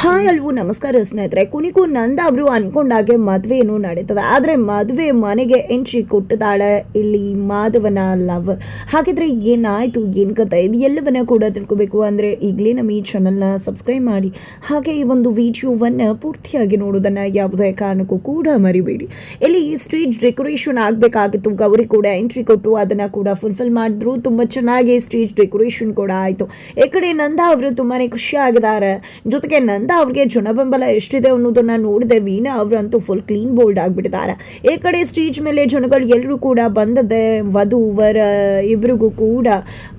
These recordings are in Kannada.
ಹಾಯ್ ಅಲ್ವು ನಮಸ್ಕಾರ ಸ್ನೇಹಿತರೆ. ಕುನಿಕು ನಂದ ಅವರು ಅನ್ಕೊಂಡಾಗೆ ಮದುವೆಯನ್ನು ನಡೀತದೆ. ಆದರೆ ಮದುವೆ ಮನೆಗೆ ಎಂಟ್ರಿ ಕೊಟ್ಟಿದ್ದಾಳೆ ಇಲ್ಲಿ ಮಾಧವನ ಲವರ್ ಹಾಗಿದ್ರೆ ಏನಾಯ್ತು? ಏನು ಕಥೆ ಇದು ಎಲ್ಲವನ್ನ ಕೂಡ ತಿಳ್ಕೊಬೇಕು. ಅಂದರೆ ಈಗಲೇ ನಮ್ಮ ಈ ಚಾನಲ್ನ ಸಬ್ಸ್ಕ್ರೈಬ್ ಮಾಡಿ. ಹಾಗೆ ಈ ಒಂದು ವಿಡಿಯೋವನ್ನು ಪೂರ್ತಿಯಾಗಿ ನೋಡೋದನ್ನು ಯಾವುದೇ ಕಾರಣಕ್ಕೂ ಕೂಡ ಮರಿಬೇಡಿ. ಇಲ್ಲಿ ಸ್ಟೇಜ್ ಡೆಕೋರೇಷನ್ ಆಗಬೇಕಾಗಿತ್ತು. ಗೌರಿ ಕೂಡ ಎಂಟ್ರಿ ಕೊಟ್ಟು ಅದನ್ನು ಕೂಡ ಫುಲ್ಫಿಲ್ ಮಾಡಿದ್ರು. ತುಂಬ ಚೆನ್ನಾಗಿ ಸ್ಟೇಜ್ ಡೆಕೋರೇಷನ್ ಕೂಡ ಆಯಿತು. ಈ ಕಡೆ ನಂದ ಅವರು ತುಂಬಾ ಖುಷಿಯಾಗಿದ್ದಾರೆ ಜೊತೆಗೆ ನಂದ ಅವ್ರಿಗೆ ಜನಬೆಂಬಲ ಎಷ್ಟಿದೆ ಅನ್ನೋದನ್ನ ನೋಡಿದೆ ವೀಣಾ ಅವರಂತೂ ಫುಲ್ ಕ್ಲೀನ್ ಬೋಲ್ಡ್ ಆಗಿಬಿಟ್ಟಿದ್ದಾರೆ. ಈ ಕಡೆ ಸ್ಟೇಜ್ ಮೇಲೆ ಜನಗಳು ಎಲ್ಲರೂ ಕೂಡ ಬಂದದೆ ವಧು, ವರ, ಇಬ್ರಿಗೂ ಕೂಡ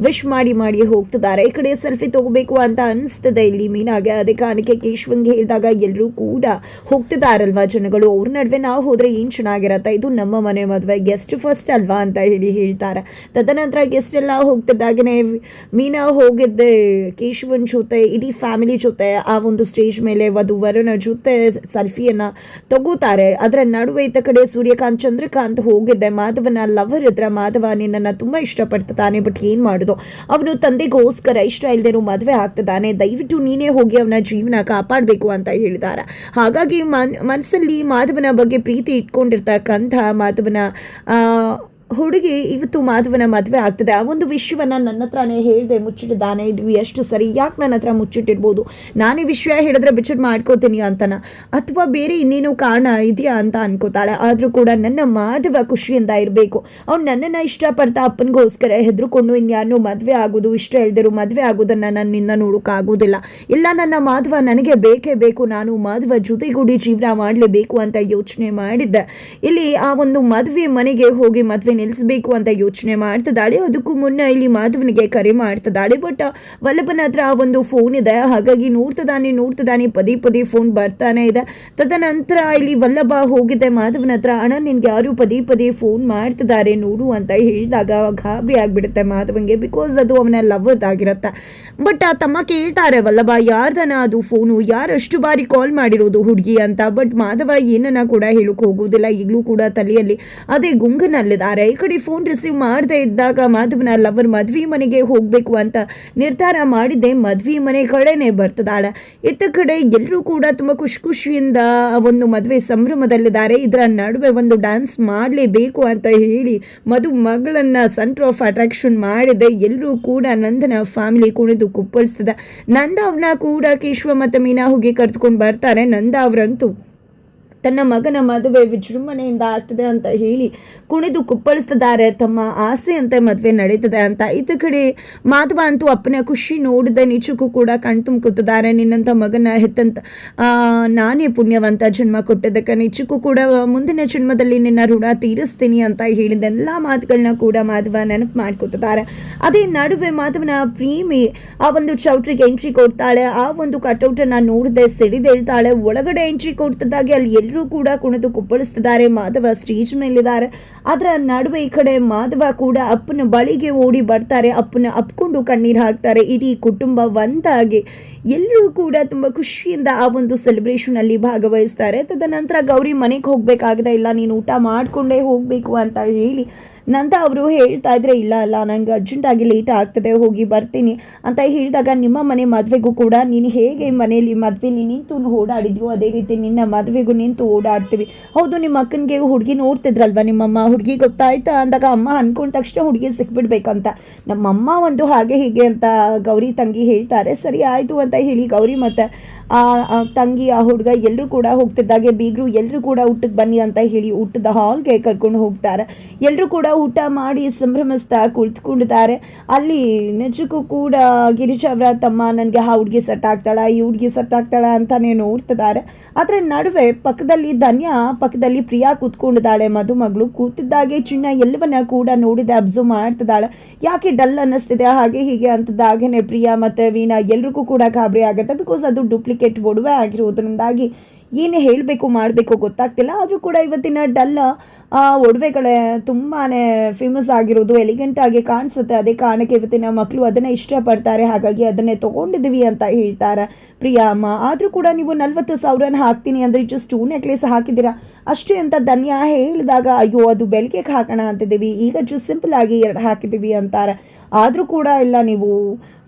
ವಿಶ್ ಮಾಡಿ ಮಾಡಿ ಹೋಗ್ತಿದ್ದಾರೆ. ಈ ಕಡೆ ಸೆಲ್ಫಿ ತಗೋಬೇಕು ಅಂತ ಅನಿಸ್ತದೆ ಇಲ್ಲಿ ಮೀನಾಗೆ. ಅದೇ ಕಾರಣಕ್ಕೆ ಕೇಶವಂಗೆ ಹೇಳಿದಾಗ ಎಲ್ಲರೂ ಕೂಡ ಹೋಗ್ತಿದ್ದಾರಲ್ವಾ ಜನಗಳು. ಅವ್ರ ನಡುವೆ ನಾವು ಹೋದ್ರೆ ಏನು ಚೆನ್ನಾಗಿರತ್ತೆ? ಇದು ನಮ್ಮ ಮನೆ ಮದುವೆ. ಗೆಸ್ಟ್ ಫಸ್ಟ್ ಅಲ್ವಾ ಅಂತ ಹೇಳಿ ಹೇಳ್ತಾರೆ. ತದನಂತರ ಗೆಸ್ಟ್ ಎಲ್ಲ ಹೋಗ್ತಿದ್ದಾಗನೇ ಮೀನಾ ಹೋಗಿದ್ದೆ ಕೇಶವನ್ ಜೊತೆ, ಇಡೀ ಫ್ಯಾಮಿಲಿ ಜೊತೆ ಆ ಒಂದು ಸ್ಟೇಜ್ ಮೇಲೆ ವಧು ವರನ ಜೊತೆ ಸೆಲ್ಫಿಯನ್ನು ತಗೋತಾರೆ. ಅದರ ನಡುವೆ ಇತ್ತ ಕಡೆ ಸೂರ್ಯಕಾಂತ್, ಚಂದ್ರಕಾಂತ್ ಹೋಗಿದ್ದೆ ಮಾಧವನ ಲವರ್ ಇದ್ರ ಮಾಧವ ನಿನ್ನನ್ನು ತುಂಬ ಇಷ್ಟಪಡ್ತಾನೆ ಬಟ್ ಏನು ಮಾಡೋದು? ಅವನು ತಂದೆಗೋಸ್ಕರ ಇಷ್ಟ ಇಲ್ದೇನೋ ಮದುವೆ ಆಗ್ತದಾನೆ ದಯವಿಟ್ಟು ನೀನೇ ಹೋಗಿ ಅವನ ಜೀವನ ಕಾಪಾಡಬೇಕು ಅಂತ ಹೇಳಿದ್ದಾರೆ ಹಾಗಾಗಿ ಮನ್ ಮನಸ್ಸಲ್ಲಿ ಮಾಧವನ ಬಗ್ಗೆ ಪ್ರೀತಿ ಇಟ್ಕೊಂಡಿರ್ತಕ್ಕಂಥ ಮಾಧವನ ಹುಡುಗಿ ಇವತ್ತು ಮಾಧವನ ಮದುವೆ ಆಗ್ತದೆ. ಆ ಒಂದು ವಿಷಯವನ್ನ ನನ್ನ ಹತ್ರನೇ ಹೇಳಿದೆ, ಮುಚ್ಚಿಟ್ಟಿದ್ದಾನೆ ಇದು ಎಷ್ಟು ಸರಿ. ಯಾಕೆ ನನ್ನ ಹತ್ರ ಮುಚ್ಚಿಟ್ಟಿರ್ಬೋದು? ನಾನೇ ವಿಷಯ ಹೇಳಿದ್ರೆ ಬಿಚ್ಚಿಟ್ ಮಾಡ್ಕೋತೀನಿ ಅಂತನ. ಅಥವಾ ಬೇರೆ ಇನ್ನೇನೋ ಕಾರಣ ಇದೆಯಾ ಅಂತ ಅನ್ಕೋತಾಳೆ. ಆದರೂ ಕೂಡ ನನ್ನ ಮಾಧವ ಖುಷಿಯಿಂದ ಇರಬೇಕು. ಅವ್ನು ನನ್ನನ್ನು ಇಷ್ಟಪಡ್ತಾ ಅಪ್ಪನಿಗೋಸ್ಕರ ಹೆದ್ರುಕೊಂಡು ಇನ್ಯಾರು ಮದುವೆ ಆಗೋದು, ಇಷ್ಟ ಇಲ್ದಿರು ಮದುವೆ ಆಗೋದನ್ನು ನನ್ನಿಂದ ನೋಡೋಕ್ಕಾಗೋದಿಲ್ಲ ಇಲ್ಲ, ನನ್ನ ಮಾಧವ ನನಗೆ ಬೇಕೇ ಬೇಕು. ನಾನು ಮಾಧವ ಜೊತೆಗೂಡಿ ಜೀವನ ಮಾಡಲೇಬೇಕು ಅಂತ ಯೋಚನೆ ಮಾಡಿದ್ದೆ. ಇಲ್ಲಿ ಆ ಒಂದು ಮದುವೆ ಮನೆಗೆ ಹೋಗಿ ಮದುವೆ ನಿಲ್ಲಿಸಬೇಕು ಅಂತ ಯೋಚನೆ ಮಾಡ್ತಿದ್ದಾಳೆ ಅದಕ್ಕೂ ಮುನ್ನ ಇಲ್ಲಿ ಮಾಧವನಿಗೆ ಕರೆ ಮಾಡ್ತಿದ್ದಾಳೆ ಬಟ್ ವಲ್ಲಭನ ಹತ್ರ ಒಂದು ಫೋನ್ ಇದೆ. ಹಾಗಾಗಿ ನೋಡ್ತದಾನೆ ನೋಡ್ತದಾನೆ ಪದೇ ಪದೇ ಫೋನ್ ಬರ್ತಾನೆ ಇದೆ. ತದನಂತರ ಇಲ್ಲಿ ವಲ್ಲಭ ಹೋಗಿದೆ. ಮಾಧವನ ಹತ್ರ, ಅಣ್ಣ, ನಿನ್ಗೆ ಯಾರು ಪದೇ ಪದೇ ಫೋನ್ ಮಾಡ್ತಿದ್ದಾರೆ ನೋಡು ಅಂತ ಹೇಳಿದಾಗ ಗಾಬರಿ ಆಗ್ಬಿಡುತ್ತೆ ಮಾಧವನ್ಗೆ. ಬಿಕಾಸ್ ಅದು ಅವನ ಲವರ್ದಾಗಿರುತ್ತೆ ಬಟ್, ಆ, ತಮ್ಮ ಕೇಳ್ತಾರೆ, ವಲ್ಲಭ ಯಾರ್ದನ ಅದು ಫೋನು ಯಾರಷ್ಟು ಬಾರಿ ಕಾಲ್ ಮಾಡಿರೋದು ಹುಡುಗಿ ಅಂತ? ಬಟ್, ಮಾಧವ ಏನನ್ನ ಕೂಡ ಹೇಳೋಕೆ ಹೋಗೋದಿಲ್ಲ. ಈಗಲೂ ಕೂಡ ತಲೆಯಲ್ಲಿ ಅದೇ ಗುಂಗನಲ್ಲಿದ್ದಾರೆ. ಈ ಕಡೆ ಫೋನ್ ರಿಸೀವ್ ಮಾಡದೇ ಇದ್ದಾಗ ಮಾಧವನ ಲವರ್ ಮದ್ವಿ ಮನೆಗೆ ಹೋಗಬೇಕು ಅಂತ ನಿರ್ಧಾರ ಮಾಡಿದ್ದೆ. ಮದ್ವಿ ಮನೆ ಕಡೆನೆ ಬರ್ತದಾಳ. ಇತ್ತ ಕಡೆ ಎಲ್ಲರೂ ಕೂಡ ತುಂಬ ಖುಷಿ ಖುಷಿಯಿಂದ ಒಂದು ಮದುವೆ ಸಂಭ್ರಮದಲ್ಲಿದ್ದಾರೆ. ಇದರ ನಡುವೆ ಒಂದು ಡ್ಯಾನ್ಸ್ ಮಾಡಲೇಬೇಕು ಅಂತ ಹೇಳಿ ಮಧು ಮಗಳನ್ನ ಸೆಂಟರ್ ಆಫ್ ಅಟ್ರಾಕ್ಷನ್ ಮಾಡಿದೆ. ಎಲ್ಲರೂ ಕೂಡ ನಂದನ ಫ್ಯಾಮಿಲಿ ಕುಣಿದು ಕುಪ್ಪಳಿಸ್ತದೆ. ನಂದ ಅವ್ರನ್ನ ಕೂಡ ಕೇಶವ ಮತ್ತು ಹೋಗಿ ಕರೆದುಕೊಂಡು ಬರ್ತಾರೆ. ನಂದ ಅವರಂತೂ ತನ್ನ ಮಗನ ಮದುವೆ ವಿಜೃಂಭಣೆಯಿಂದ ಆಗ್ತದೆ ಅಂತ ಹೇಳಿ ಕುಣಿದು ಕುಪ್ಪಳಿಸ್ತಿದ್ದಾರೆ. ತಮ್ಮ ಆಸೆಯಂತೆ ಮದುವೆ ನಡೀತದೆ ಅಂತ. ಇತ್ತ ಕಡೆ ಮಾಧವ ಅಂತೂ ಅಪ್ಪನ ಖುಷಿ ನೋಡಿದ. ನಿಜಕ್ಕೂ ಕೂಡ ಕಣ್ತುಂಬ ಕೂತಿದ್ದಾರೆ ನಿನ್ನಂಥ ಮಗನ ಹೆತ್ತಂತ ನಾನೇ ಪುಣ್ಯವಂತ ಜನ್ಮ ಕೊಟ್ಟಿದ್ದಕ್ಕೆ. ನಿಜಕ್ಕೂ ಕೂಡ ಮುಂದಿನ ಜನ್ಮದಲ್ಲಿ ನಿನ್ನ ಋಣ ತೀರಿಸ್ತೀನಿ ಅಂತ ಹೇಳಿದ ಎಲ್ಲ ಮಾತುಗಳನ್ನ ಕೂಡ ಮಾಧವ ನೆನಪು ಮಾಡ್ಕೊತಿದ್ದಾರೆ ಅದೇ ನಡುವೆ ಮಾಧವನ ಪ್ರೇಮಿ ಆ ಒಂದು ಚೌಟ್ರಿಗೆ ಎಂಟ್ರಿ ಕೊಡ್ತಾಳೆ. ಆ ಒಂದು ಕಟೌಟನ್ನು ನೋಡದೆ ಸಿಡಿದೇಳ್ತಾಳೆ. ಒಳಗಡೆ ಎಂಟ್ರಿ ಕೊಡ್ತಿದ್ದಾಗೆ ಅಲ್ಲಿ ಎಲ್ಲರೂ ಕೂಡ ಕುಣಿದು ಕುಪ್ಪಳಿಸ್ತಿದ್ದಾರೆ. ಮಾಧವ ಸ್ಟೇಜ್ ಮೇಲಿದ್ದಾರೆ. ಅದರ ನಡುವೆ ಈ ಕಡೆ ಮಾಧವ ಕೂಡ ಅಪ್ಪನ ಬಳಿಗೆ ಓಡಿ ಬರ್ತಾರೆ. ಅಪ್ಪನ ಅಪ್ಕೊಂಡು ಕಣ್ಣೀರು ಹಾಕ್ತಾರೆ. ಇಡೀ ಕುಟುಂಬ ಒಂದಾಗಿ ಎಲ್ಲರೂ ಕೂಡ ತುಂಬ ಖುಷಿಯಿಂದ ಆ ಒಂದು ಸೆಲೆಬ್ರೇಷನ್ ಅಲ್ಲಿ ಭಾಗವಹಿಸ್ತಾರೆ. ತದನಂತರ ಗೌರಿ ಮನೆಗೆ ಹೋಗಬೇಕಾಗದ ಇಲ್ಲ. ನೀನು ಊಟ ಮಾಡಿಕೊಂಡೇ ಹೋಗಬೇಕು ಅಂತ ಹೇಳಿ ನಂತ ಅವರು ಹೇಳ್ತಾ ಇದ್ರೆ, ಇಲ್ಲ ಅಲ್ಲ ನನಗೆ ಅರ್ಜೆಂಟಾಗಿ ಲೇಟ್ ಆಗ್ತದೆ, ಹೋಗಿ ಬರ್ತೀನಿ ಅಂತ ಹೇಳಿದಾಗ, ನಿಮ್ಮ ಮನೆ ಮದುವೆಗೂ ಕೂಡ ನೀನು ಹೇಗೆ ಮನೆಯಲ್ಲಿ ಮದುವೆಲಿ ನಿಂತು ಓಡಾಡಿದ್ಯೋ, ಅದೇ ರೀತಿ ನಿನ್ನ ಮದುವೆಗೂ ನಿಂತು ಓಡಾಡ್ತೀವಿ. ಹೌದು, ನಿಮ್ಮ ಅಕ್ಕನಿಗೆ ಹುಡುಗಿ ನೋಡ್ತಿದ್ರಲ್ವ, ನಿಮ್ಮಮ್ಮ ಹುಡುಗಿ ಗೊತ್ತಾಯ್ತಾ? ಅಂದಾಗ, ಅಮ್ಮ ಅನ್ಕೊಂಡ ತಕ್ಷಣ ಹುಡುಗಿ ಸಿಕ್ಬಿಡ್ಬೇಕಂತ. ನಮ್ಮಮ್ಮ ಒಂದು ಹಾಗೆ ಹೀಗೆ ಅಂತ ಗೌರಿ ತಂಗಿ ಹೇಳ್ತಾರೆ. ಸರಿ, ಆಯಿತು ಅಂತ ಹೇಳಿ ಗೌರಿ ಮತ್ತು ಆ ತಂಗಿ, ಆ ಹುಡುಗ ಎಲ್ಲರೂ ಕೂಡ ಹೋಗ್ತಿದ್ದಾಗೆ, ಬೀಗರು ಎಲ್ಲರೂ ಕೂಡ ಊಟಕ್ಕೆ ಬನ್ನಿ ಅಂತ ಹೇಳಿ ಊಟದ ಹಾಲ್ಗೆ ಕರ್ಕೊಂಡು ಹೋಗ್ತಾರೆ. ಎಲ್ಲರೂ ಕೂಡ ಊಟ ಮಾಡಿ ಸಂಭ್ರಮಿಸ್ತಾ ಕುಳಿತುಕೊಂಡಿದ್ದಾರೆ. ಅಲ್ಲಿ ನಿಜಕ್ಕೂ ಕೂಡ ಗಿರೀಶ್ ಅವರ ತಮ್ಮ ನನಗೆ ಆ ಹುಡುಗಿ ಸೆಟ್ ಆಗ್ತಾಳ, ಈ ಹುಡುಗಿ ಸೆಟ್ ಆಗ್ತಾಳ ಅಂತಾನೆ ನೋಡ್ತಿದ್ದಾರೆ. ಆದರೆ ನಡುವೆ ಪಕ್ಕದಲ್ಲಿ ಧನ್ಯಾ, ಪಕ್ಕದಲ್ಲಿ ಪ್ರಿಯಾ ಕೂತ್ಕೊಂಡಿದ್ದಾಳೆ. ಮದುಮಗಳು ಕೂತಿದ್ದಾಗೆ ಚಿನ್ನ ಎಲ್ಲವನ್ನ ಕೂಡ ನೋಡಿದೆ, ಅಬ್ಸರ್ವ್ ಮಾಡ್ತಿದ್ದಾಳೆ. ಯಾಕೆ ಡಲ್ ಅನ್ನಿಸ್ತಿದೆ? ಹಾಗೆ ಹೀಗೆ ಅಂತದಾಗೇನೆ ಪ್ರಿಯಾ ಮತ್ತು ವೀಣಾ ಎಲ್ರಿಗೂ ಕೂಡ ಗಾಬರಿ ಆಗುತ್ತೆ. ಬಿಕಾಸ್ ಅದು ಡೂಪ್ಲಿಕೇಟ್ ಒಡವೆ ಆಗಿರೋದ್ರಿಂದಾಗಿ ಏನು ಹೇಳಬೇಕು ಮಾಡಬೇಕು ಗೊತ್ತಾಗ್ತಿಲ್ಲ. ಆದರೂ ಕೂಡ ಇವತ್ತಿನ ಡಲ್ ಆ ಒಡವೆಗಳೇ ತುಂಬಾ ಫೇಮಸ್ ಆಗಿರೋದು ಎಲಿಗೆಂಟ್ ಆಗಿ ಕಾಣಿಸುತ್ತೆ. ಅದೇ ಕಾರಣಕ್ಕೆ ಇವತ್ತಿನ ಮಕ್ಕಳು ಅದನ್ನೇ ಇಷ್ಟಪಡ್ತಾರೆ. ಹಾಗಾಗಿ ಅದನ್ನೇ ತೊಗೊಂಡಿದ್ದೀವಿ ಅಂತ ಹೇಳ್ತಾರೆ ಪ್ರಿಯಾ ಅಮ್ಮ ಆದರೂ ಕೂಡ ನೀವು ನಲ್ವತ್ತು ಸಾವಿರನ ಹಾಕ್ತೀನಿ ಅಂದರೆ ಜಸ್ಟ್ ಟೂ ನೆಕ್ಲೆಸ್ ಹಾಕಿದ್ದೀರಾ? ಅಷ್ಟೇ ಅಂತ ಧನ್ಯ ಹೇಳಿದಾಗ, ಅಯ್ಯೋ, ಅದು ಬೆಳಗ್ಗೆಗೆ ಹಾಕೋಣ ಅಂತಿದ್ದೀವಿ. ಈಗ ಜಸ್ಟ್ ಸಿಂಪಲ್ ಆಗಿ ಎರಡು ಹಾಕಿದ್ದೀವಿ ಅಂತಾರೆ. ಆದರೂ ಕೂಡ ಇಲ್ಲ, ನೀವು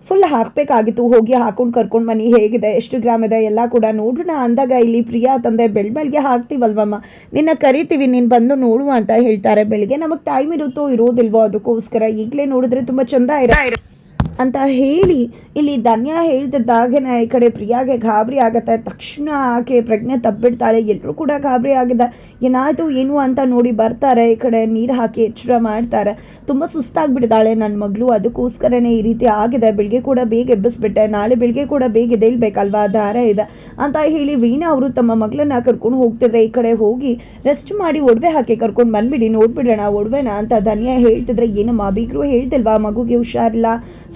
ಫುಲ್ ಹಾಕಬೇಕಾಗಿತ್ತು. ಹೋಗಿ ಹಾಕೊಂಡು ಕರ್ಕೊಂಡು ಬನ್ನಿ ಹೇಗಿದೆ, ಎಷ್ಟು ಗ್ರಾಮ್ ಇದೆ ಎಲ್ಲ ಕೂಡ ನೋಡೋಣ ಅಂದಾಗ ಇಲ್ಲಿ ಪ್ರಿಯಾ ತಂದೆ ಬೆಳ್ ಬೆಳಗ್ಗೆ ಹಾಕ್ತೀವಲ್ವಮ್ಮ? ನಿನ್ನ ಕರಿತೀವಿ, ನೀನು ಬಂದು ನೋಡುವ ಅಂತ ಹೇಳ್ತಾರೆ. ಬೆಳಿಗ್ಗೆ ನಮಗೆ ಟೈಮ್ ಇರುತ್ತೋ ಇರೋದಿಲ್ವೋ ಅದಕ್ಕೋಸ್ಕರ ಈಗಲೇ ನೋಡಿದ್ರೆ ತುಂಬ ಚಂದ ಇರ ಅಂತ ಹೇಳಿ ಇಲ್ಲಿ ಧನ್ಯ ಹೇಳ್ತಿದ್ದಾಗೇನೆ ಈ ಕಡೆ ಪ್ರಿಯಾಗೆ ಗಾಬರಿ ಆಗತ್ತೆ. ತಕ್ಷಣ ಆಕೆ ಪ್ರಜ್ಞೆ ತಬ್ಬಿಡ್ತಾಳೆ ಎಲ್ಲರೂ ಕೂಡ ಗಾಬರಿ ಆಗಿದೆ ಏನಾಯ್ತು, ಏನು ಅಂತ ನೋಡಿ ಬರ್ತಾರೆ. ಈ ಕಡೆ ನೀರು ಹಾಕಿ ಎಚ್ಚರ ಮಾಡ್ತಾರೆ. ತುಂಬ ಸುಸ್ತಾಗ್ಬಿಡ್ತಾಳೆ ನನ್ನ ಮಗಳು. ಅದಕ್ಕೋಸ್ಕರನೇ ಈ ರೀತಿ ಆಗಿದೆ. ಬೆಳಿಗ್ಗೆ ಕೂಡ ಬೇಗ ಎಬ್ಬಿಸ್ಬಿಟ್ಟೆ. ನಾಳೆ ಬೆಳಿಗ್ಗೆ ಕೂಡ ಬೇಗ ಎದ್ದೇಳ್ಬೇಕಲ್ವಾ? ದಾರ ಇದೆ ಅಂತ ಹೇಳಿ ವೀಣಾ ಅವರು ತಮ್ಮ ಮಗಳನ್ನ ಕರ್ಕೊಂಡು ಹೋಗ್ತಿದ್ರೆ ಈ ಕಡೆ ಹೋಗಿ ರೆಸ್ಟ್ ಮಾಡಿ ಒಡವೆ ಹಾಕಿ ಕರ್ಕೊಂಡು ಬಂದ್ಬಿಡಿ. ನೋಡ್ಬಿಡೋಣ ಒಡವೆನ ಅಂತ ಧನ್ಯ ಹೇಳ್ತಿದ್ರೆ. ಏನಮ್ಮ, ಬೀಗರು ಹೇಳ್ತಿಲ್ವಾ? ಮಗುಗೆ ಹುಷಾರಿಲ್ಲ.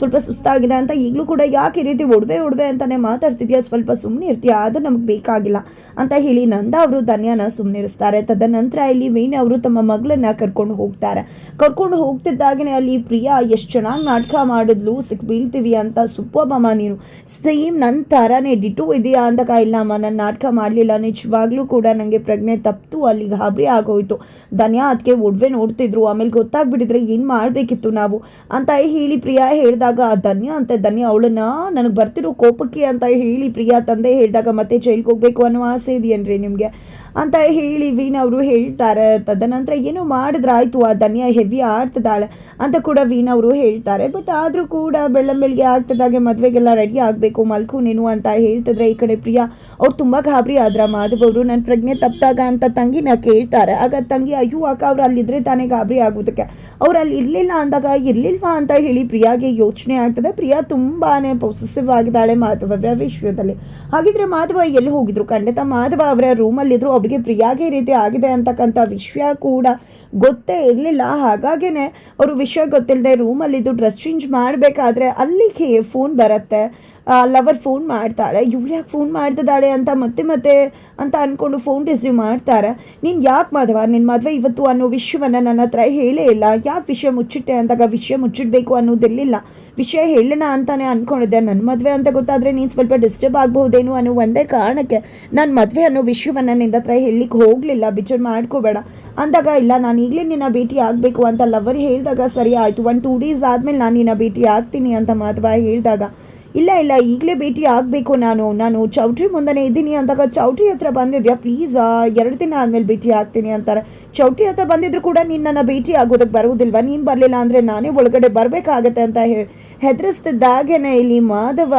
ಸ್ವಲ್ಪ ಸುಸ್ತಾಗಿದೆ ಅಂತ ಈಗಲೂ ಕೂಡ ಯಾಕೆ ಈ ರೀತಿ ಒಡವೆ ಒಡವೆ ಅಂತಾನೆ ಮಾತಾಡ್ತಿದ್ಯಾ? ಸ್ವಲ್ಪ ಸುಮ್ಮನೆ ಇರ್ತೀಯಾ ಅದು ನಮಗೆ ಬೇಕಾಗಿಲ್ಲ ಅಂತ ಹೇಳಿ ನಂದ ಅವರು ಧನ್ಯನ ಸುಮ್ಮನಿರಿಸ್ತಾರೆ ತದನಂತರ ಇಲ್ಲಿ ವೀಣೆ ಅವರು ತಮ್ಮ ಮಗಳನ್ನ ಕರ್ಕೊಂಡು ಹೋಗ್ತಾರೆ. ಕರ್ಕೊಂಡು ಹೋಗ್ತಿದ್ದಾಗನೇ ಅಲ್ಲಿ ಪ್ರಿಯಾ, ಎಷ್ಟು ಚೆನ್ನಾಗಿ ನಾಟಕ ಮಾಡಿದ್ಲು ಸಿಕ್ ಬೀಳ್ತೀವಿ ಅಂತ ಸುಪ್ಪಬ್ಬಮ್ಮ ನೀನು. ಸೇಮ್ ನನ್ನ ಥರನೇ ಡಿಟೋ ಇದೆಯಾ ಅಂತ ಇಲ್ಲಮ್ಮ ನಾನು ನಾಟಕ ಮಾಡಲಿಲ್ಲ. ನಿಜವಾಗ್ಲೂ ಕೂಡ ನನಗೆ ಪ್ರಜ್ಞೆ ತಪ್ಪಿತು ಅಲ್ಲಿ ಗಾಬರಿ ಆಗೋಯ್ತು. ಧನ್ಯ ಅದಕ್ಕೆ ಒಡವೆ ನೋಡ್ತಿದ್ರು. ಆಮೇಲೆ ಗೊತ್ತಾಗ್ಬಿಟ್ಟಿದ್ರೆ ಏನು ಮಾಡಬೇಕಿತ್ತು ನಾವು? ಅಂತ ಹೇಳಿ ಪ್ರಿಯಾ ಹೇಳಿದಾಗ ಧನ್ಯ ಅಂತ ಧನ್ಯ, ಅವಳನ್ನ ನನಗೆ ಬರ್ತಿರೋ ಕೋಪಕ್ಕೆ ಅಂತ ಹೇಳಿ ಪ್ರಿಯಾ ತಂದೆ ಹೇಳಿದಾಗ, ಮತ್ತೆ ಜೈಲ್ಗೆ ಹೋಗ್ಬೇಕು ಅನ್ನೋ ಆಸೆ ಇದೆಯನ್ರಿ ನಿಮಗೆ? ಅಂತ ಹೇಳಿ ವೀಣಾ ಅವರು ಹೇಳ್ತಾರೆ. ತದನಂತರ ಏನೋ ಮಾಡಿದ್ರಾಯ್ತು ಆ ಧನ್ಯ ಹೆವಿ ಆಡ್ತದಾಳೆ ಅಂತ ಕೂಡ ವೀಣಾ ಅವರು ಹೇಳ್ತಾರೆ. ಬಟ್ ಆದರೂ ಕೂಡ ಬೆಳ್ಳಂಬೆಳಿಗ್ಗೆ ಆಗ್ತದಾಗೆ ಮದುವೆಗೆಲ್ಲ ರೆಡಿ ಆಗಬೇಕು ಮಲ್ಕು ನೀನು ಅಂತ ಹೇಳ್ತಿದ್ರೆ ಈ ಕಡೆ ಪ್ರಿಯಾ ಅವ್ರು ತುಂಬ ಗಾಬರಿ ಆದ್ರ ಮಾಧವ್ ಅವರು ನನ್ನ ಪ್ರಜ್ಞೆ ತಪ್ಪಿದಾಗ ಅಂತ ತಂಗಿನ ಕೇಳ್ತಾರೆ. ಆಗ ತಂಗಿ, ಅಯ್ಯೋ, ಅಕ್ಕ ಅವ್ರು ಅಲ್ಲಿದ್ರೆ ತಾನೇ ಗಾಬರಿ ಆಗೋದಕ್ಕೆ. ಅವ್ರು ಅಲ್ಲಿ ಇರಲಿಲ್ಲ ಅಂದಾಗ ಇರಲಿಲ್ವಾ ಅಂತ ಹೇಳಿ ಪ್ರಿಯಾಗೆ ಯೋಚನೆ ಆಗ್ತದೆ. ಪ್ರಿಯಾ ತುಂಬಾ ಪೊಸೆಸಿವ್ ಆಗಿದ್ದಾಳೆ ಮಾಧವ ಅವರ ವಿಷಯದಲ್ಲಿ ಹಾಗಿದ್ರೆ ಮಾಧವ ಎಲ್ಲಿ ಹೋಗಿದ್ರು? ಖಂಡಿತ ಮಾಧವ ಅವರ ರೂಮಲ್ಲಿದ್ರು ಅವ್ರಿಗೆ ಪ್ರಿಯಾಗೆ ರೀತಿ ಆಗಿದೆ ಅಂತಕ್ಕಂಥ ವಿಷಯ ಕೂಡ ಗೊತ್ತೇ ಇರಲಿಲ್ಲ. ಹಾಗಾಗಿನೇ ಅವರು ವಿಷಯ ಗೊತ್ತಿಲ್ಲದೆ ರೂಮಲ್ಲಿದ್ದು ಡ್ರೆಸ್ ಚೇಂಜ್ ಮಾಡಬೇಕಾದ್ರೆ ಅಲ್ಲಿಗೆ ಫೋನ್ ಬರುತ್ತೆ. ಲವರ್ ಫೋನ್ ಮಾಡ್ತಾಳೆ. ಇವಳು ಯಾಕೆ ಫೋನ್ ಮಾಡ್ತಿದ್ದಾಳೆ ಅಂತ ಮತ್ತೆ ಮತ್ತೆ ಅಂತ ಅಂದ್ಕೊಂಡು ಫೋನ್ ರಿಸೀವ್ ಮಾಡ್ತಾರೆ. ನೀನು ಯಾಕೆ ಮಾಧವ? ನಿನ್ನ ಮದುವೆ ಇವತ್ತು ಅನ್ನೋ ವಿಷಯವನ್ನು ನನ್ನ ಹತ್ರ ಹೇಳೇ ಇಲ್ಲ. ಯಾಕೆ ವಿಷಯ ಮುಚ್ಚಿಟ್ಟೆ ಅಂದಾಗ ವಿಷಯ ಮುಚ್ಚಿಡಬೇಕು ಅನ್ನೋದಿರಲಿಲ್ಲ. ವಿಷಯ ಹೇಳೋಣ ಅಂತಾನೆ ಅಂದ್ಕೊಂಡಿದ್ದೆ ನನ್ನ ಮದುವೆ ಅಂತ ಗೊತ್ತಾದರೆ ನೀನು ಸ್ವಲ್ಪ ಡಿಸ್ಟರ್ಬ್ ಆಗ್ಬಹುದೇನು ಅನ್ನೋ ಒಂದೇ ಕಾರಣಕ್ಕೆ ನಾನು ಮದುವೆ ಅನ್ನೋ ವಿಷಯವನ್ನು ನಿನ್ನ ಹತ್ರ ಹೇಳಲಿಕ್ಕೆ ಹೋಗಲಿಲ್ಲ. ಬಿಚ್ಚರ್ ಮಾಡ್ಕೋಬೇಡ. ಅಂದಾಗ, ಇಲ್ಲ, ನಾನು ಈಗಲೇ ನಿನ್ನ ಭೇಟಿ ಆಗಬೇಕು ಅಂತ ಲವರ್ ಹೇಳಿದಾಗ ಸರಿ ಆಯಿತು. ಒಂದು ಟೂ ಡೇಸ್ ಆದಮೇಲೆ ನಾನು ನಿನ್ನ ಭೇಟಿ ಆಗ್ತೀನಿ ಅಂತ ಮಾಧವ ಹೇಳಿದಾಗ ಇಲ್ಲ ಇಲ್ಲ, ಈಗಲೇ ಭೇಟಿ ಆಗಬೇಕು ನಾನು. ನಾನು ಚೌಟ್ರಿ ಮುಂದೆ ಇದ್ದೀನಿ ಅಂದಾಗ ಚೌಟ್ರಿ ಹತ್ರ ಬಂದಿದ್ಯಾ? ಪ್ಲೀಸ್ ಎರಡು ದಿನ ಆದಮೇಲೆ ಭೇಟಿ ಆಗ್ತೀನಿ ಅಂತಾರೆ. ಚೌಟ್ರಿ ಹತ್ರ ಬಂದಿದ್ರು ಕೂಡ ನಿನ್ನನ್ನು ನನ್ನ ಭೇಟಿ ಆಗೋದಕ್ಕೆ ಬರುವುದಿಲ್ವಾ? ನೀನು ಬರಲಿಲ್ಲ ಅಂದರೆ ನಾನೇ ಒಳಗಡೆ ಬರಬೇಕಾಗತ್ತೆ ಅಂತ ಹೇ ಹೆದರಿಸ್ತಿದ್ದಾಗೇನೆ ಇಲ್ಲಿ ಮಾಧವ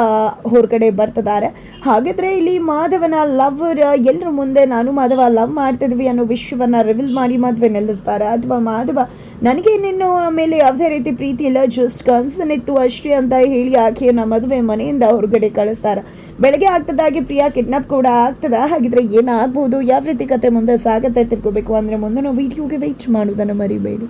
ಹೊರಗಡೆ ಬರ್ತಿದ್ದಾರೆ. ಹಾಗಿದ್ರೆ ಇಲ್ಲಿ ಮಾಧವನ ಲವರ್ ಎಲ್ಲರ ಮುಂದೆ ನಾನು ಮಾಧವ ಲವ್ ಮಾಡ್ತಿದ್ವಿ ಅನ್ನೋ ವಿಶ್ವವನ್ನು ರಿವೀಲ್ ಮಾಡಿ ಮದುವೆ ನಿಲ್ಲಿಸ್ತಾರೆ. ಅಥವಾ ಮಾಧವ ನನಗೆ ನಿನ್ನ ಮೇಲೆ ಯಾವುದೇ ರೀತಿ ಪ್ರೀತಿ ಇಲ್ಲ ಜಸ್ಟ್ ಕನ್ಸನಿತ್ತು ಅಷ್ಟೇ ಅಂತ ಹೇಳಿ ಆಕೆಯನ್ನು ಮದುವೆ ಮನೆಯಿಂದ ಹೊರಗಡೆ ಕಳಿಸ್ತಾರೆ. ಬೆಳಗ್ಗೆ ಆಗ್ತದಾಗಿ ಪ್ರಿಯಾ ಕಿಡ್ನಾಪ್ ಕೂಡ ಆಗ್ತದ, ಹಾಗಿದ್ರೆ ಏನಾಗ್ಬೋದು? ಯಾವ ರೀತಿ ಕತೆ ಮುಂದೆ ಸಾಗತ್ತೆ ತಿಳ್ಕೋಬೇಕು ಅಂದರೆ ಮುಂದಿನ ವಿಡಿಯೋಗೆ ವೆಯ್ಟ್ ಮಾಡೋದನ್ನು ಮರಿಬೇಡಿ.